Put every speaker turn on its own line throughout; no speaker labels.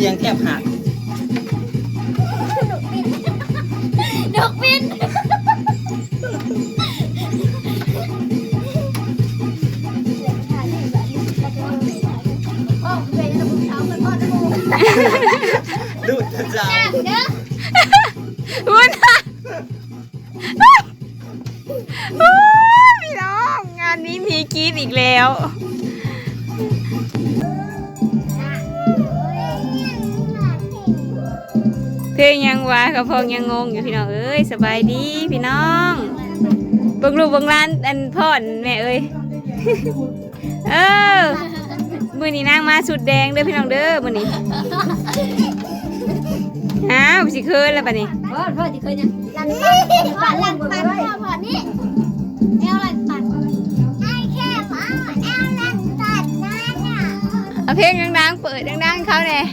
เตียงแทบหัก
ดอกบิน
ดูดจะจ้า
เด้อ
วุ้นโอ้ยพี่น้อง งานนี้มีกรีดอีกแล้ว เพลงยังวะกับพองยังงงอยู่พี่น้องเอ้ยสบายดีพี่น้องเบิ่งลูกเบิ่งร้านอันพ่อนแม่เอ้ยเออมือนี้นางมาสุดแดงเด้อพี่น้องเด้อมือนี้อ้าวสิคืนแล้วปะนี่
พ่อพ่อที่เคยเนี่ยลันปัดลันปัดพ่อพ่อนี่แอลลันปัดไอ้แค่พ่อแอลลันปัดนั่นน่ะ
เอาเพลงดังๆเปิดดังๆเขาเนี่ย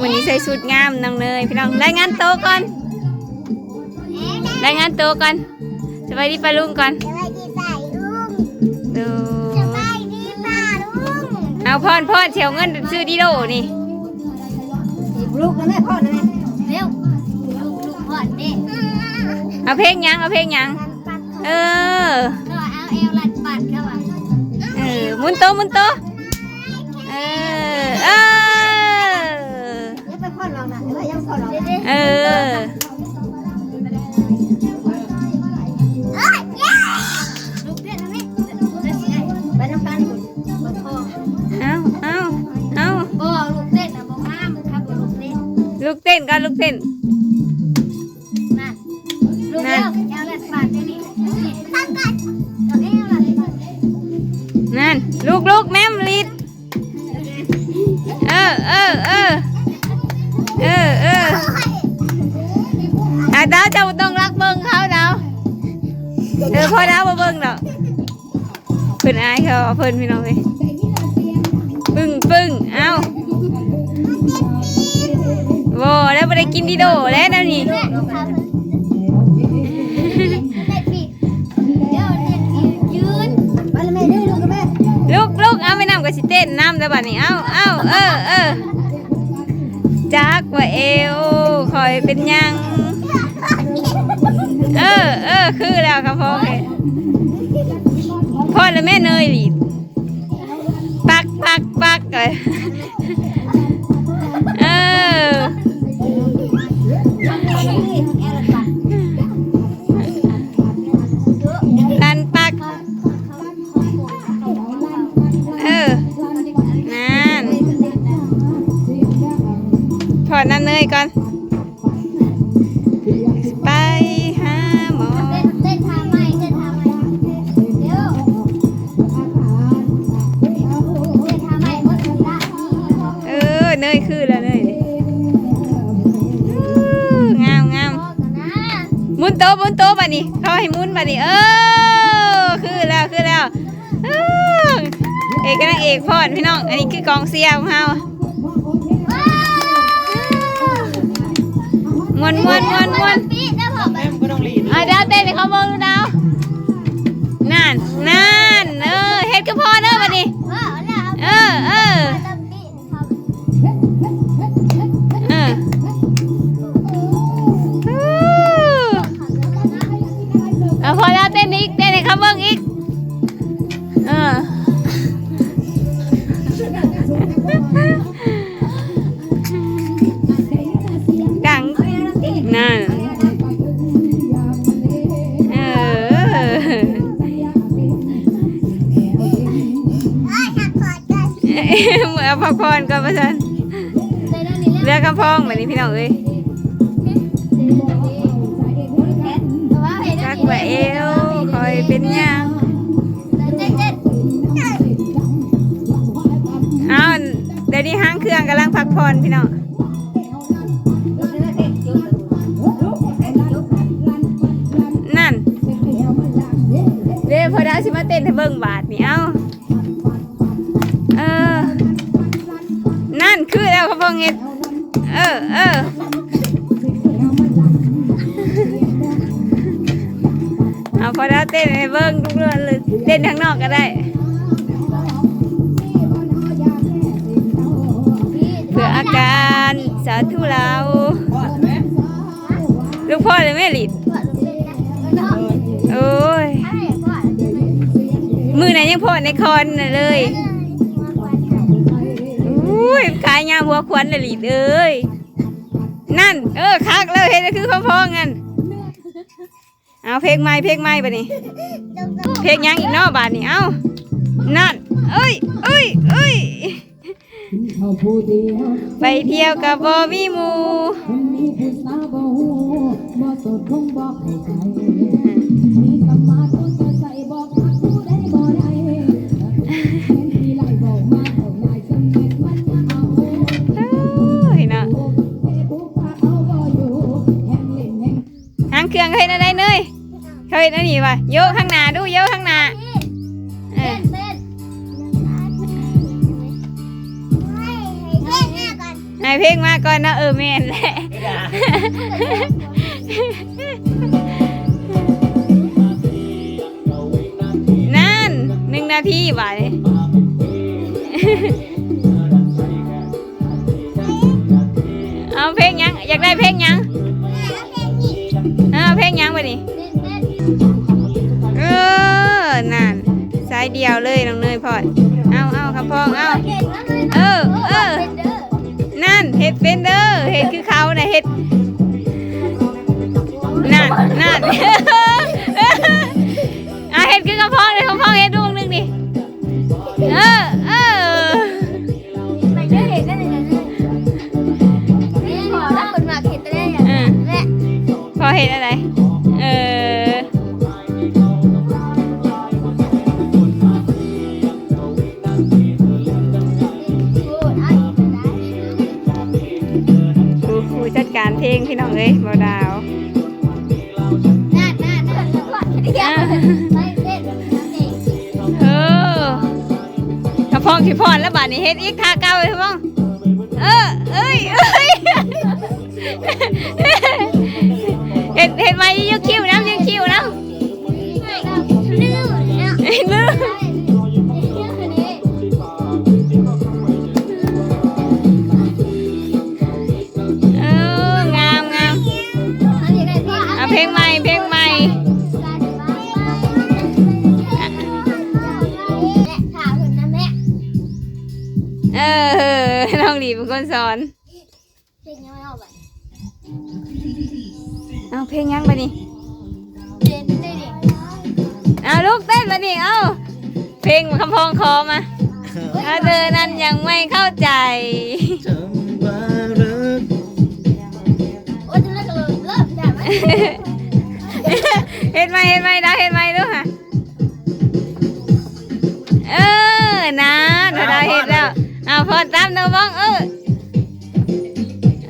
วันนี้ใส่สุดงามน้องเนยพี่น้องรายงานโตวก่อนรายงานโตวก่อนสบายดีปะลุงก่อน
สบายดีป่าลุง
ดู
สบายดีป่าลุง
เอาพรพรเฉียวเงินซื้อดีโดนี่
ลูกนะแม่พ่อนะแม่เร็วลูกลูกพ่อเด็ก
เอาเพลงยังเอาเพลงยังเออ
ก็เอาเอลลันปัดเข้ามา
เออหมุนโตะหมุนโตะเออเออ
นกันลูกเต้
นนั่น
ลูกเด็กเอลลันปัดนี่นี่ปัดปัดเอาเอลลันปัด
นั่นลูกลูกแม่มลิดเออเออเออเออเอออาดาวเจะต้องรักเบิ้งเขาดาวเออพอดาวมาเบิ้งดอกเพิ่นอายเขาเพิ่นพี่น้องเอ้ยปึ้งปึ้งเอ้า โว้แล้วไม่ได้กินดีโดแล้วนั่นนี่
แม่ครับเด็กปีเดี๋ยวเด็กยืนไปแล้วแม่ดื้อลูกกับแม่
ลูกลูกเอาไม่นำกับสิเต้นน้ำแต่บัดนี้เอาเอาเออเออจักว่าเอวคอยเป็นหยังเออเออคือแล้วครับพ่อเห็นพ่อและแม่เนยหลีดปักปักปักเลย ยก่อน ไปหาหมอ
เต้นท่าใหม่เต้นท่าใหม่เดี๋ยวเต้นท่าใหม่หมดละ
เออเนยคือแล้วเนยงามงามมุนโตมุนโตะบัดนี้เขาให้มุนบัดนี้เออคือแล้วคือแล้วเออเอกนางเอกพอดพี่น้อง อันนี้คือกองเสียของเฮา มวนมวนมวนมวน เหมือนพักผ่อนก่อนประชันเรือกำพองแบบนี้พี่น้องเอ้ยจักว่าเอวคอยเป็นยังเอาเดี๋ยวนี้ห้างเครื่องกำลังพักผ่อนพี่น้องนั่นเดี๋ยวพอดาวสิมาเต้นให้เบิ่งบาทนี่เอา บอกเงี้ยเออเออเอาพอแล้วเต้นให้เบิ้งทุกเรื่องเลยเต้นข้างนอกก็ได้เพื่ออาการสาธุเราลูกพ่อเลยแม่
หลิด
โอ้ยมือไหนยังพ่อในคอนเลย ยขายยาหัวควันเลยลิดเอ้ยนั่น เออคักแล้วเห็นคือพ่อพ่องันเอาเพลงใหม่เพลงใหม่ปะนี่เพลงยังอีกนอบาทนี่เอ้านั่น เอ้ยเอ้ยเอ้ยไปเที่ยวกับบอมีหมู
เขา
เห็นอันนี้วะโยกข้างหน้าดูโยกข้างหน้าเออน
เต้นให้ให้เต้นหน้าก่อน
ให้เพลงมาก่อนนะเออแม่นแหละนั่นหนึ่งนาทีบ่าเลย เดียวเลยน้องเนยพอดเอาเอาคำพองเอา
เก่งมากเลย
เออเออ
เป็นเด้อ
นั่นเห็ดเป็นเด้อเห็ดคือเขาน่ะเห็ดนั่นนั่นอะเห็ดคือกระเพาะเลยกระเพาะเห็ดดวงหนึ่งดิเออเออ
ไปเด้อเห็นไอนแล้
ว
บา
ดนี้เห็ดอีกทาเก้าเลยพ่องเออเอ้ยเอ้ยเห็ดเห็ดไว้ยกคิ้วนะ ออน้องหลีเป็นคนสอนเอาเพลงยังไปนี่เอาลูกเต้นมาดิเอาเพลงคำพองคอมาถ้าเธอนั้นยังไม่เข้าใจ
จำว่ารัก
เห็นไหมเห็นไหมดาวเห็นไหมดูค่ะเออนะถ้าดาวเห็นแล้ว เอาพอตามเธอบ้องเออ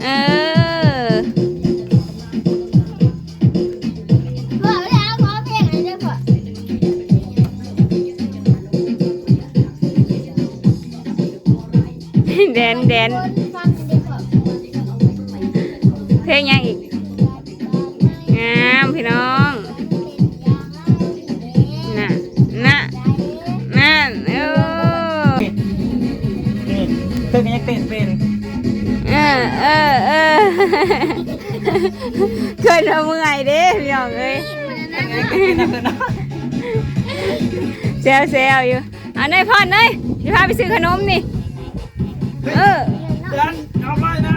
เออแดนแดนเพลงยังอีก เพิ่
งยังเต้นเป็น
เออเออเออเคยทำเมื่อยเด้พี่น้องเอ้ยเซลเซลอยู่เอาเนยพอดเนยพี่พาไปซื้อขนมนี่เออ
เดินเอาไปนะ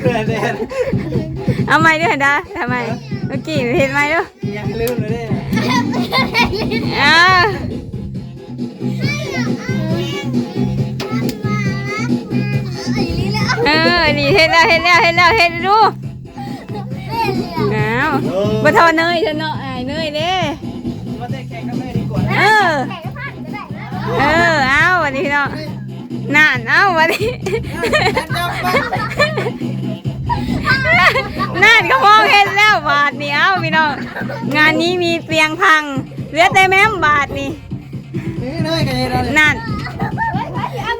เพื่อนเดิน
เอาไม้ด้วยดาทำไมเมื่อกี้เห็นไหมด้วย
ยังลืมเลยเนี่ย
อ้าว ออนี่เห็นแล้วเห็นแล้วเห็นแล้วเห็นดูอ้าวบ่ทอเนยเถอเนาะไอ้ายเนยเด้
มาเต้นแข่งกันเลยดีกว่า
เออ เออ เอาวันนี้เนาะนานเอาวันนี้นั่นก็มองเห็นแล้วบาทนี่เอาพี่น้องงานนี้มีเตียงพังเหลือแต่แม่มบาทนี่
นั่น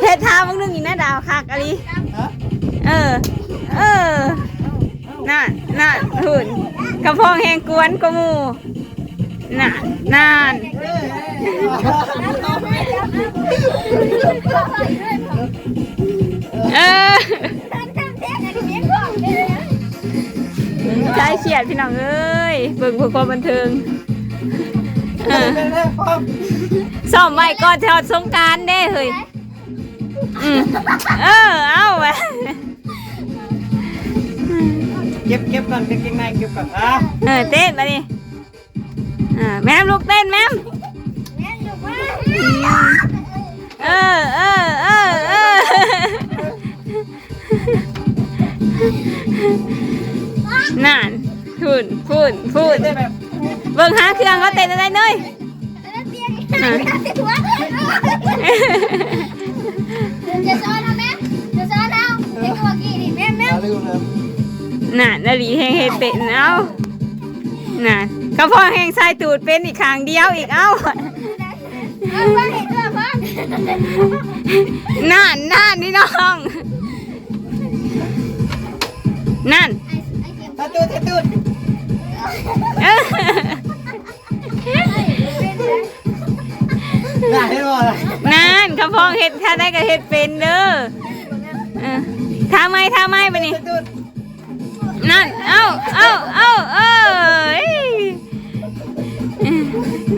เพชรทามึงนึงอีกนะดาวคักอะไร เออนั่นนั่นหุ่นกระพองแหงกวนกว่าหมูนั่นนั่น
เอ
อใช้เขียดพี่น้องเอ้ยเบิ่งเพื่อความบันเทิงเออ
เป็นได้พร้อม
ซ่อมไว้ก่อนทอดสงกรารเด้เฮ้ยอืมเออ เอาไป
เก็บเก็บก่อนเก็บเก็บในเก็บก่อนอะ
เออเต้นมาดิอ่าแม่มลูกเต้นแม่ม
แม่อยู่บ้าน
เออเออเออเออนั่นพูนพูนพูน
ได้แบบ
เบิ่งหาเครื่องเขาเต้นอะไรเนย
แล้วเตียงติดหัวจะซ้อน น่ะ
นาลีแหงเฮ็ดเป็นเอาน่ะก็พอแหงใส่ตูดเป็นอีกข้างเดียวอีกเอา
เอาฟังเห็นด้วยฟัง
นั่นนั่นนี่น้อง นั่น
ถ้าตูดถ้าตูด
เออ
น่าให้รอเลย
นั่นคำพองเฮ็ดถ้าได้ก็เฮ็ดเป็นเด้อเออทำไมทำไมบัดนี้
ถ้าตูด
นั่นเอ้าเอ้าเอ้าเอ้ย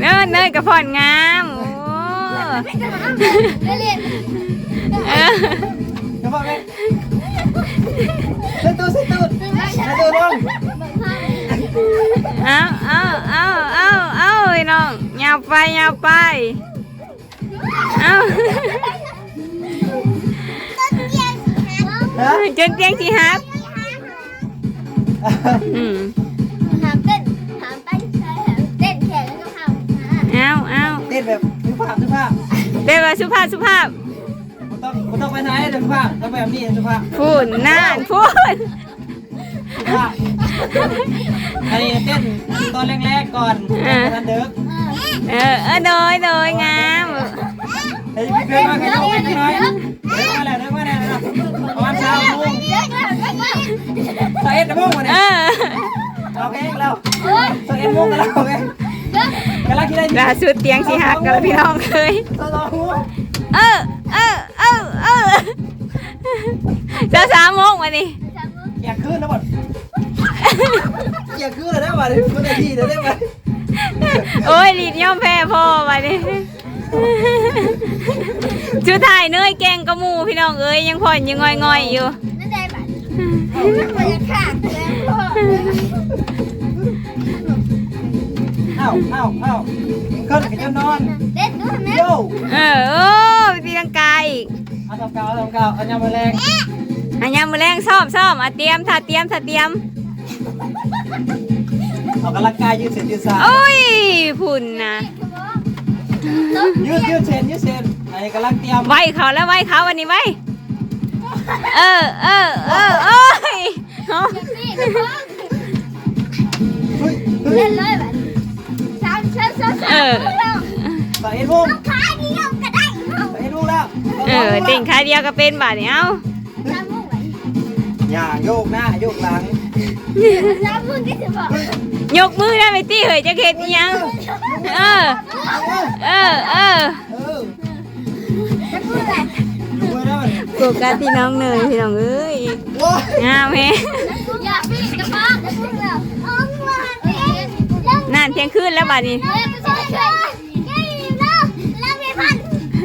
เนินเนินกระพอนงามโอ้
ไม่เรียน
เออ
เดี๋ยวบอกเลยถ้าตูดถ้าตูดถ้าตูดลง
เอาเอาเอาเอาเอาไอ้น้องยาวไปยาวไปเอา
ฮะ
จนเตียงสิฮับ อืม
ถามเต้นถามตั้งใจเต้นแขนแล้วก็ทำ
เอาเอา
เต้นแบบสุภาพสุภาพ
เดี๋ยวว่าสุภาพสุภาพ
ไม่ต้องไม่ต้องไปไหนเลยสุภาพต้องแบบนี้สุภาพ
พูดน่านพูด
สุภาพอันนี้เต้นตอนแรกๆก่อนตอนเด็ก
เออเออโดยโดยงาม
เฮ้ยเดินมาขยับนิดหน่อยเดินมาแล้วเดินมาแล้วประมาณสามโมง
เยอะเลยเยอะเลย
สอง เอ็ดโมงวัน
เอ
นี้
อ
เอาเพลงแล้วสองเอ็ดโมงกันแล้วไง
เยอะ
กำลังคิดได้
ล่าสุดเตียงสิหักกันแล้วพี่น้องเคย
สองหัว
เออเออเออเออจะสามโมงวันนี้
อยากขึ้นนะบดอยากขึ้นเลยได้ป่ะเดี๋ยวมันได้ที่เดี๋ยวได้ป่ะ
โอ้ยลีดย่อมแพ้พ่อวันนี้ชุดถ่ายเนยแกงกระมูพี่น้องเอ้ยยังผ่อนยังง่อยๆอยู่
เอ้าเอ้าเอ้าขึ้นกันจนนอน
เต้นด้วยไหม
โย่
เออโอ้ไปตีลังกาอีก
เอาทำเก่าเอาทำเก่าเอายำมาแรง
อันยังมือแรงซ่อมซ่อมอะเตรียมถ้าเตรียมถ้าเตรียม
ออกกำลังกายยืดเส้นยืดสาย
โอ้ยพุ่นนะ
ยืดยืดเส้นยืดเส้นไอ้กำลังเตรียม
ไว้เขาแล้วไว้เขาวันนี้ไว้ เออเออเออโอ้ยเอา
นี่ก็พ่อ
เฮ้ยเฮ้ย
เล่นเลยแบบสามสามสามสาม
สองเอ็ดโมง
ขาเดียวก็ได้
สองเอ็ดโมงแล้ว
เออติ่งขาเดียวก็เป็นบาดนี้เอ้า
สามมุ่งไหว
อย่าโยกหน้าโยกหลัง
สามมุ่งที่จะบอก
ยกมือได้ไหมตี้เฮ้ยจะเข็ดอิหยังเออเออเออ โฟกัสที่น้องเนยพี่น้องเอ้ย
โอ้ย
งามแฮะ
อย่าพี่จะฟังจะพูดแล้วอ๋อมาเต้นเล่น
นั่นเที่ยงคืนแล้วบาดนี้
เล่นไปช่วยช่วยยัยเล่าเล่าไม่พัน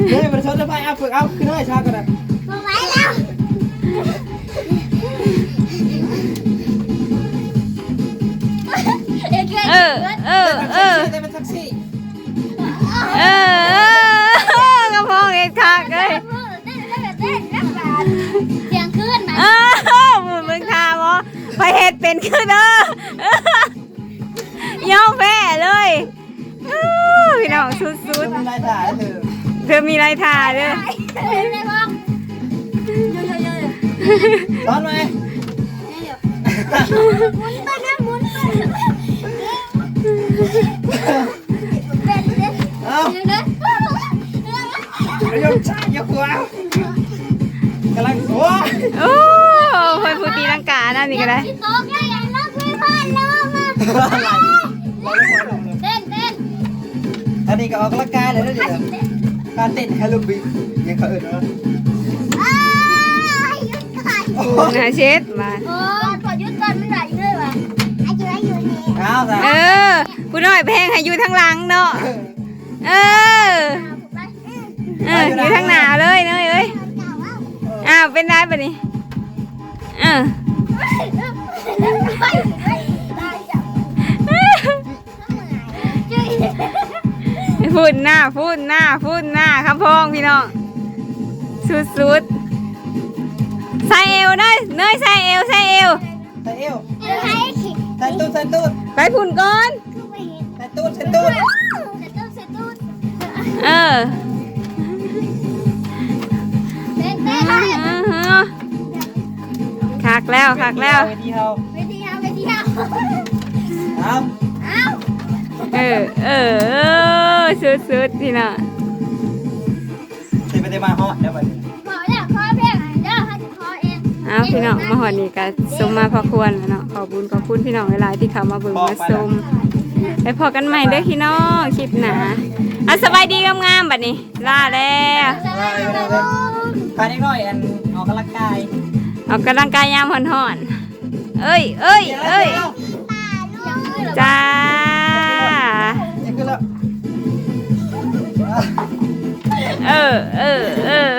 เฮ้ยมันชนจะไปเอาฝึกเอาขึ้นเลยชากันนะ
มาไว้แล้ว
เออเออเออ
เต้นเป็นแท็กซี่
เออ
ไป
เห็ดเป็นคือเด้อยอมแพ้เลยอื้อพี่น้องสุด
เต้นเป็นลายถ่ายเธอ
ๆเธอมีไรทาเด้อ
ในบ้องเยอะๆ
ตอนไหม
ๆหมุนไปนะหมุนไปเป็นเด็ก
เอา
เด็ก
ยกชายกหัวกำลังโอ้ย
โอ้คนผู้ตีลังกานั่นนี่ก็ได้
ที่โต๊ะใหญ่ๆนักไม่พลาดแล้วมา
อะไรเราไม่พอลงเลย
เต้นเต้น
อันนี้ก็ออกกำลังกายเลยนะเดี๋ยว
เต้น
การเต้นแฮร์ลูบิยังเขาเอิญว่า
อ้ายหยุดก่อน
โอ้
นาเช็ดมา
โอ้พอหยุดก่อนมันไหลเลยวะอายุอายุนี่
เอาซะ
เออผู้น้อยแพงให้อยู่ทางหลังเนาะเออเอออยู่ทางหน้าเลยเนยเอ้ยอ้าวเป็นได้ปะนี่ เออฝุ่นหน้าฝุ่นหน้าฝุ่นหน้าครับพองพี่น้อง สุดสุดๆใส่เอวได้เนยใส่เอวใส่เอว
ใส่เอวใส่ตูดใส่ตูด
ไปผุ่นก่อน
ใส่ตูดใส่ตูด
เออ
เต้นเต้น
อื้อหือ คักแล้วคักแล้ว
เวทีเฮา
ไปเที่ยวไปเที่ยว
เอา
เอ้า
เออ เออเออสุดสุดๆพี่น้อง
เต้นไปเต้นมาฮอดเดี๋ยวไป
ขอเนี่ยขอเพลงเดี๋ยวเขาจะขอเอง
เอาพี่น้องมาหอดนี่ก็สมมาพอควรแล้วเนาะขอบคุญขอบคุณพี่น้องหลายๆที่เข้ามาเบิ่งมาชมไปพอกันใหม่เด้อพี่น้องคลิปหนาอะสบายดีงามๆบัดนี้ลาแล้ว
สบายดีครับ
พาเด็กน้อยอันออกกำลังกาย
ออกกำลังกายยามห่อนๆเอ้ยเอ้ยเอ้ยจ้า
เออเออเออ